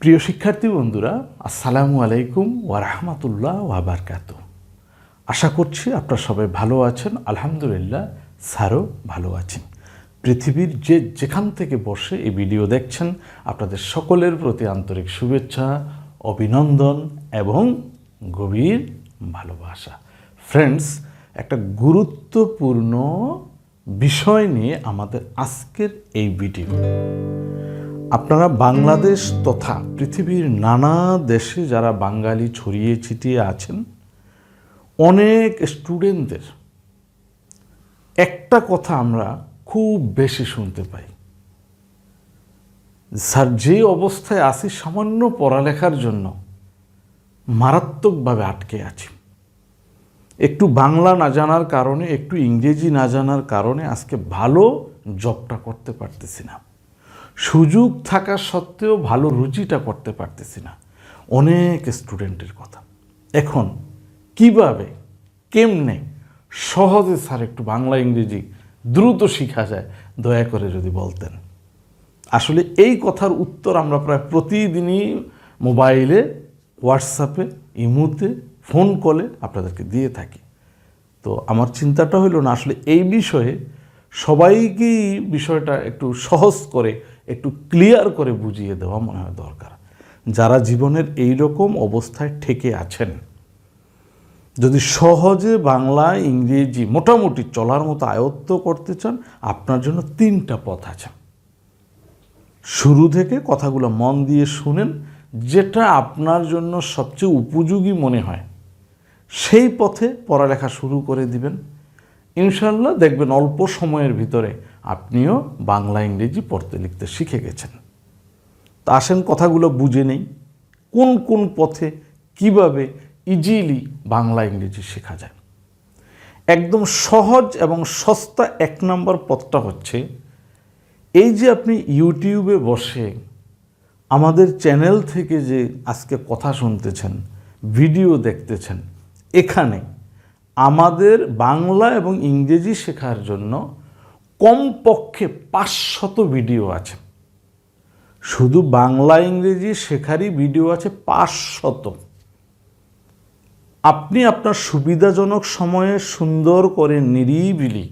প্রিয় শিক্ষার্থী বন্ধুরা, আসসালামু আলাইকুম ওয়ারহমাতুল্লাহ ওয়াবারকাত আশা করছি আপনারা সবাই ভালো আছেন, আলহামদুলিল্লাহ স্যারও ভালো আছেন। পৃথিবীর যে যেখান থেকে বসে এই ভিডিও দেখছেন, আপনাদের সকলের প্রতি আন্তরিক শুভেচ্ছা, অভিনন্দন এবং গভীর ভালোবাসা। ফ্রেন্ডস একটা গুরুত্বপূর্ণ বিষয় নিয়ে আমাদের আজকের এই ভিডিও আপনারা বাংলাদেশ তথা পৃথিবীর নানা দেশে যারা বাঙালি ছড়িয়ে ছিটিয়ে আছেন, অনেক স্টুডেন্টদের একটা কথা আমরা খুব বেশি শুনতে পাই। স্যার, যে অবস্থায় আছি সামান্য পড়ালেখার জন্য মারাত্মকভাবে আটকে আছি। একটু বাংলা না জানার কারণে, একটু ইংরেজি না জানার কারণে আজকে ভালো জবটা করতে পারতেছি না। সুযোগ থাকা সত্ত্বেও ভালো রুচিটা করতে পারতেছি না। অনেক স্টুডেন্টের কথা। এখন কীভাবে, কেমনে সহজে স্যার একটু বাংলা, ইংরেজি দ্রুত শেখা যায়, দয়া করে যদি বলতেন। আসলে এই কথার উত্তর আমরা প্রায় প্রতিদিনই মোবাইলে, হোয়াটসঅ্যাপে, ইমুতে, ফোন কলে আপনাদেরকে দিয়ে থাকি। তো আমার চিন্তাটা হলো না, আসলে এই বিষয়ে সবাইকেই বিষয়টা একটু সহজ করে একটু ক্লিয়ার করে বুঝিয়ে দেওয়া মনে হয় দরকার। যারা জীবনের এই রকম অবস্থায় ঠেকে আছেন, যদি সহজে বাংলা, ইংরেজি মোটামুটি চলার মতো আয়ত্ত করতে চান, আপনার জন্য তিনটা পথ আছে। শুরু থেকে কথাগুলো মন দিয়ে শুনেন, যেটা আপনার জন্য সবচেয়ে উপযোগী মনে হয়। সেই পথে পড়ালেখা শুরু করে দিবেন। ইনশাল্লাহ দেখবেন অল্প সময়ের ভিতরে আপনিও বাংলা, ইংরেজি পড়তে, লিখতে শিখে গেছেন। তা আসেন কথাগুলো বুঝে নেই। কোন কোন পথে কীভাবে ইজিলি বাংলা, ইংরেজি শেখা যায়? একদম সহজ এবং সস্তা এক নম্বর পথটা হচ্ছে, এই যে আপনি ইউটিউবে বসে আমাদের চ্যানেল থেকে যে আজকে কথা শুনতেছেন, ভিডিও দেখতেছেন, এখানে আমাদের বাংলা এবং ইংরেজি শেখার জন্য কমপক্ষে পাঁচশত ভিডিও আছে। শুধু বাংলা, ইংরেজি শেখারই ভিডিও আছে পাঁচশত। আপনি আপনার সুবিধাজনক সময়ে সুন্দর করে নিরিবিলি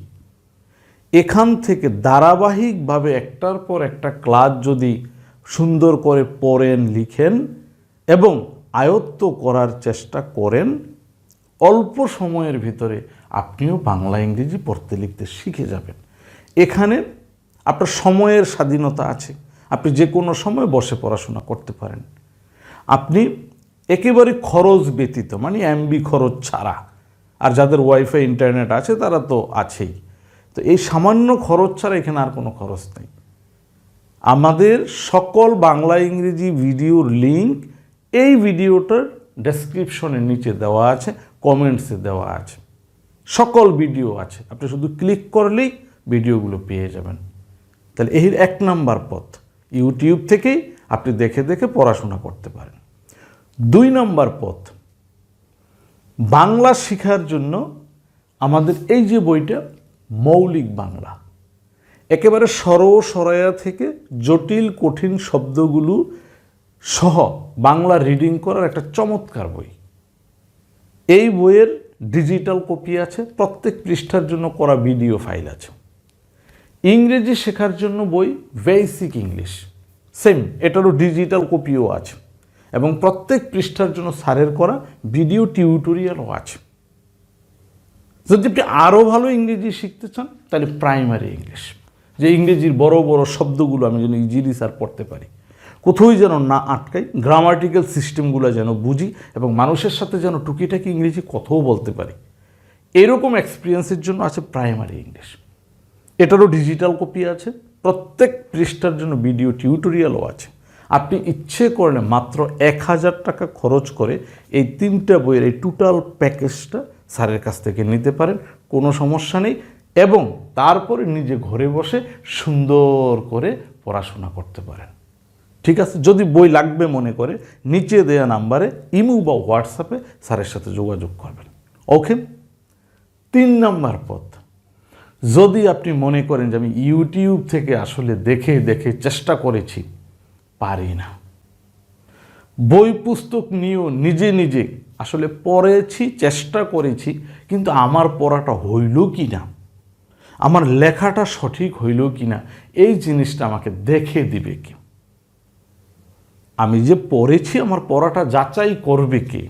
এখান থেকে ধারাবাহিকভাবে একটার পর একটা ক্লাস যদি সুন্দর করে পড়েন, লিখেন এবং আয়ত্ত করার চেষ্টা করেন, অল্প সময়ের ভিতরে আপনিও বাংলা, ইংরেজি পড়তে, লিখতে শিখে যাবেন। এখানে আপনার সময়ের স্বাধীনতা আছে। আপনি যে কোনো সময় বসে পড়াশোনা করতে পারেন। আপনি একেবারে খরচ ব্যতীত মানে এমবি খরচ ছাড়া, আর যাদের ওয়াইফাই ইন্টারনেট আছে, তারা তো আছেই। তো এই সামান্য খরচ ছাড়া এখানে আর কোনো খরচ নেই। আমাদের সকল বাংলা ইংরেজি ভিডিওর লিঙ্ক এই ভিডিওটার ডেসক্রিপশনের নিচে দেওয়া আছে কমেন্টসে দেওয়া আছে। সকল ভিডিও আছে। আপনি শুধু ক্লিক করলেই ভিডিওগুলো পেয়ে যাবেন। তাহলে এর এক নাম্বার পথ। ইউটিউব থেকেই আপনি দেখে দেখে পড়াশোনা করতে পারেন। দুই নম্বর পথ, বাংলা শেখার জন্য আমাদের এই যে বইটা, মৌলিক বাংলা, একেবারে সর সরয়া থেকে জটিল, কঠিন শব্দগুলো সহ বাংলা রিডিং করার একটা চমৎকার বই। এই বইয়ের ডিজিটাল কপি আছে, প্রত্যেক পৃষ্ঠার জন্য করা ভিডিও ফাইল আছে। ইংরেজি শেখার জন্য বই বেসিক ইংলিশ সেম এটারও ডিজিটাল কপিও আছে। এবং প্রত্যেক পৃষ্ঠার জন্য স্যারের করা ভিডিও টিউটোরিয়ালও আছে। যদি আপনি আরও ভালো ইংরেজি শিখতে চান, তাহলে প্রাইমারি ইংলিশ যে ইংরেজির বড় বড় শব্দগুলো আমি যেন ইজিলি স্যার পড়তে পারি। কোথাও যেন না আটকাই গ্রামাটিক্যাল সিস্টেমগুলো যেন বুঝি, এবং মানুষের সাথে যেন টুকিটাকি ইংরেজি কথাও বলতে পারি। এরকম এক্সপিরিয়েন্সের জন্য আছে প্রাইমারি ইংলিশ এটারও ডিজিটাল কপি আছে, প্রত্যেক পৃষ্ঠার জন্য ভিডিও টিউটোরিয়ালও আছে। আপনি ইচ্ছে করলে মাত্র এক হাজার টাকা খরচ করে এই তিনটা বইয়ের এই টোটাল প্যাকেজটা স্যারের কাছ থেকে নিতে পারেন, কোনো সমস্যা নেই। এবং তারপরে নিজে ঘরে বসে সুন্দর করে পড়াশোনা করতে পারেন। ঠিক আছে? যদি বই লাগবে মনে করে, নিচে দেওয়া নাম্বারে ইমু বা হোয়াটসঅ্যাপে স্যারের সাথে যোগাযোগ করবেন। ওকে? তিন নাম্বার পথ। যদি আপনি মনে করেন যে আমি ইউটিউব থেকে আসলে দেখে দেখে চেষ্টা করেছি, পারি না। বই পুস্তক নিয়েও নিজে নিজে আসলে পড়েছি, চেষ্টা করেছি, কিন্তু আমার পড়াটা হইল কি না আমার লেখাটা সঠিক হইল কি না এই জিনিসটা আমাকে দেখে দিবে কে? আমি যে পড়েছি, আমার পড়াটা যাচাই করবে কে?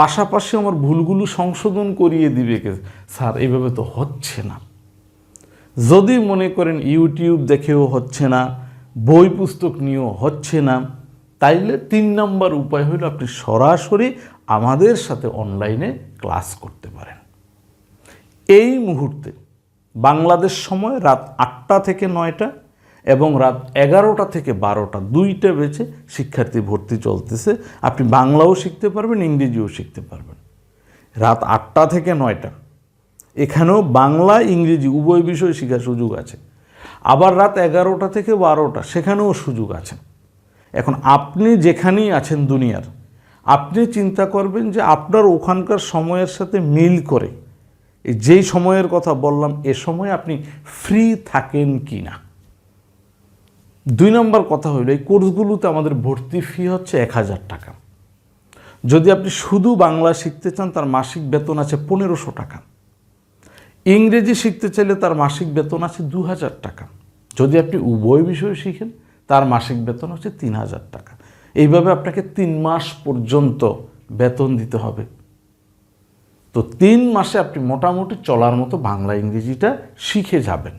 পাশাপাশি আমার ভুলগুলো সংশোধন করিয়ে দিবে কে? স্যার, এইভাবে তো হচ্ছে না। যদি মনে করেন ইউটিউব দেখেও হচ্ছে না, বই পুস্তক নিয়েও হচ্ছে না, তাইলে তিন নম্বর উপায় হলো আপনি সরাসরি আমাদের সাথে অনলাইনে ক্লাস করতে পারেন। এই মুহূর্তে বাংলাদেশ সময় রাত আটটা থেকে নয়টা এবং রাত এগারোটা থেকে বারোটা, দুইটা বেচে শিক্ষার্থী ভর্তি চলতেছে। আপনি বাংলাও শিখতে পারবেন, ইংরেজিও শিখতে পারবেন। রাত আটটা থেকে নয়টা। এখানেও বাংলা, ইংরেজি উভয় বিষয় শেখার সুযোগ আছে। আবার রাত এগারোটা থেকে বারোটা, সেখানেও সুযোগ আছে। এখন আপনি যেখানেই আছেন দুনিয়ার, আপনি চিন্তা করবেন যে আপনার ওখানকার সময়ের সাথে মিল করে। যেই সময়ের কথা বললাম, এ সময় আপনি ফ্রি থাকেন কি না দুই নম্বর কথা হইল, এই কোর্সগুলোতে আমাদের ভর্তি ফি হচ্ছে এক হাজার টাকা। যদি আপনি শুধু বাংলা শিখতে চান, তার মাসিক বেতন আছে পনেরোশো টাকা। ইংরেজি শিখতে চাইলে তার মাসিক বেতন আছে দু হাজার টাকা। যদি আপনি উভয় বিষয় শিখেন, তার মাসিক বেতন হচ্ছে তিন হাজার টাকা। এইভাবে আপনাকে তিন মাস পর্যন্ত বেতন দিতে হবে। তো তিন মাসে আপনি মোটামুটি চলার মতো বাংলা ইংরেজিটা শিখে যাবেন।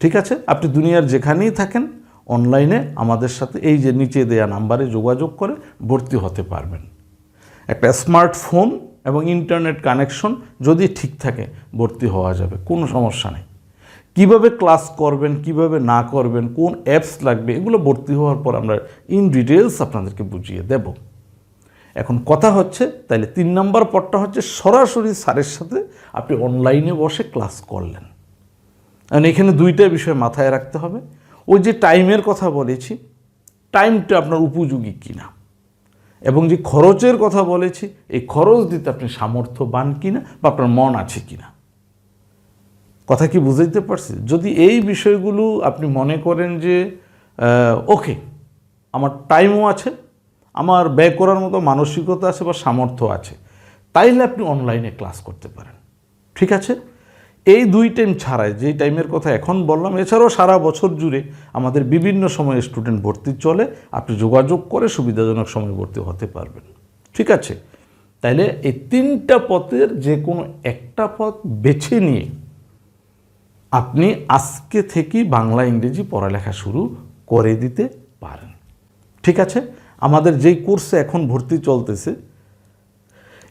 ঠিক আছে? আপনি দুনিয়ার যেখানেই থাকেন অনলাইনে আমাদের সাথে এই যে নিচে দেয়া নাম্বারে যোগাযোগ করে ভর্তি হতে পারবেন। একটা স্মার্টফোন এবং ইন্টারনেট কানেকশন যদি ঠিক থাকে, ভর্তি হওয়া যাবে, কোনো সমস্যা নেই। কীভাবে ক্লাস করবেন, কীভাবে না করবেন, কোন অ্যাপস লাগবে, এগুলো ভর্তি হওয়ার পর আমরা ইন ডিটেলস আপনাদেরকে বুঝিয়ে দেব। এখন কথা হচ্ছে, তাইলে তিন নম্বর পটটা হচ্ছে সরাসরি স্যারের সাথে আপনি অনলাইনে বসে ক্লাস করলেন। এখানে দুইটা বিষয় মাথায় রাখতে হবে। ওই যে টাইমের কথা বলেছি, টাইমটা আপনার উপযোগী কিনা? এবং যে খরচের কথা বলেছি, এই খরচ দিতে আপনি সামর্থ্যবান কিনা বা আপনার মন আছে কিনা? কথা কি বুঝাইতে পারছি? যদি এই বিষয়গুলো আপনি মনে করেন যে ওকে আমার টাইমও আছে, আমার ব্যয় করার মতো মানসিকতা আছে বা সামর্থ্য আছে, তাইলে আপনি অনলাইনে ক্লাস করতে পারেন। ঠিক আছে? এই দুই টাইম ছাড়াই, যেই টাইমের কথা এখন বললাম, এছাড়াও সারা বছর জুড়ে আমাদের বিভিন্ন সময়ে স্টুডেন্ট ভর্তি চলে। আপনি যোগাযোগ করে সুবিধাজনক সময় ভর্তি হতে পারবেন। ঠিক আছে? তাইলে এই তিনটা পথের যে কোনো একটা পথ বেছে নিয়ে আপনি আজকে থেকেই বাংলা, ইংরেজি পড়ালেখা শুরু করে দিতে পারেন। ঠিক আছে? আমাদের যেই কোর্সে এখন ভর্তি চলতেছে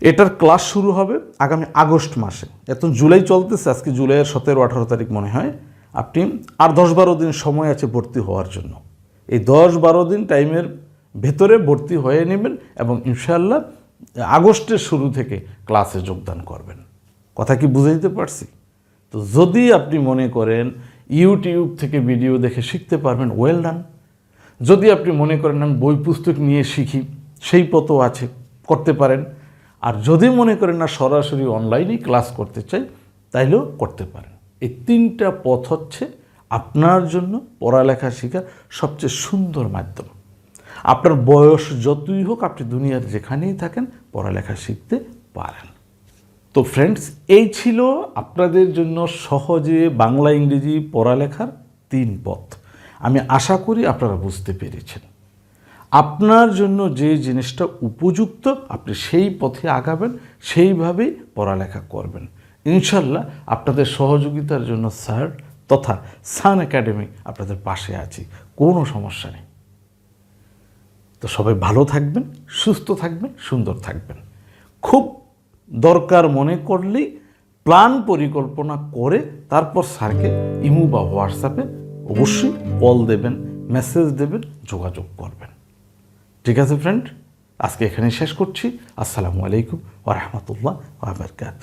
এটার ক্লাস শুরু হবে আগামী আগস্ট মাসে। এত জুলাই চলতেছে, আজকে জুলাইয়ের সতেরো, আঠারো তারিখ মনে হয়। আপনি আর দশ বারো দিন সময় আছে ভর্তি হওয়ার জন্য। এই দশ বারো দিন টাইমের ভেতরে ভর্তি হয়ে নেবেন এবং ইনশাল্লাহ আগস্টের শুরু থেকে ক্লাসে যোগদান করবেন। কথা কি বুঝে দিতে পারছি? তো যদি আপনি মনে করেন ইউটিউব থেকে ভিডিও দেখে শিখতে পারবেন ওয়েল ডান যদি আপনি মনে করেন আমি বই পুস্তক নিয়ে শিখি, সেই পথও আছে, করতে পারেন। আর যদি মনে করেন না সরাসরি অনলাইনেই ক্লাস করতে চাই, তাইলেও করতে পারেন। এই তিনটা পথ হচ্ছে আপনার জন্য পড়ালেখা শেখার সবচেয়ে সুন্দর মাধ্যম। আপনার বয়স যতই হোক, আপনি দুনিয়ার যেখানেই থাকেন, পড়ালেখা শিখতে পারেন। তো ফ্রেন্ডস এই ছিল আপনাদের জন্য সহজে বাংলা ইংরেজি পড়ালেখার তিন পথ। আমি আশা করি আপনারা বুঝতে পেরেছেন। আপনার জন্য যে জিনিসটা উপযুক্ত, আপনি সেই পথে আগাবেন, সেইভাবেই পড়ালেখা করবেন। ইনশাল্লাহ আপনাদের সহযোগিতার জন্য স্যার তথা সান একাডেমি আপনাদের পাশে আছি, কোনো সমস্যা নেই। তো সবাই ভালো থাকবেন, সুস্থ থাকবেন, সুন্দর থাকবেন। খুব দরকার মনে করলেই প্ল্যান পরিকল্পনা করে তারপর স্যারকে ইমু বা হোয়াটসঅ্যাপে অবশ্যই কল দেবেন, মেসেজ দেবেন, যোগাযোগ করবেন। ঠিক আছে ফ্রেন্ড আজকে এখানে শেষ করছি। আসসালামু আলাইকুম ওরহমতুল্লাহ আবরকাত